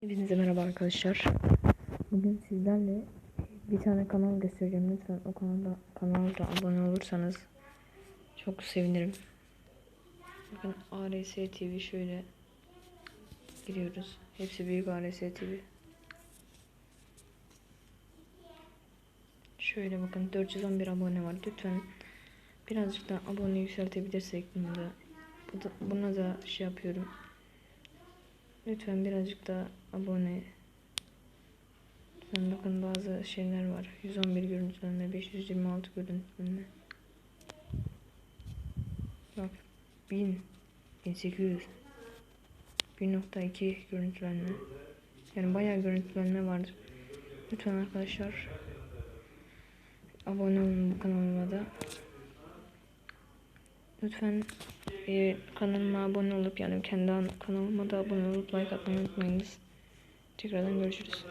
Hepinize merhaba arkadaşlar. Bugün sizlerle bir tane kanal göstereceğim. Lütfen o kanalda kanalda abone olursanız çok sevinirim. Bakın ARS TV şöyle giriyoruz. Hepsi büyük ARS TV. Şöyle bakın 411 abone var. Lütfen birazcık da abone yükseltebilirsek bunu da bu da- buna da şey yapıyorum. Lütfen birazcık da abone. Lütfen bakın bazı şeyler var. 111 görüntülenme, 526 görüntülenme. Bak 1000, 1800, 1.2 görüntülenme. Yani bayağı görüntülenme vardır. Lütfen arkadaşlar abone olun bu kanalıma da. Lütfen e, kanalıma abone olup yani kendi an- kanalıma da abone olup like atmayı unutmayınız. Tekrardan görüşürüz.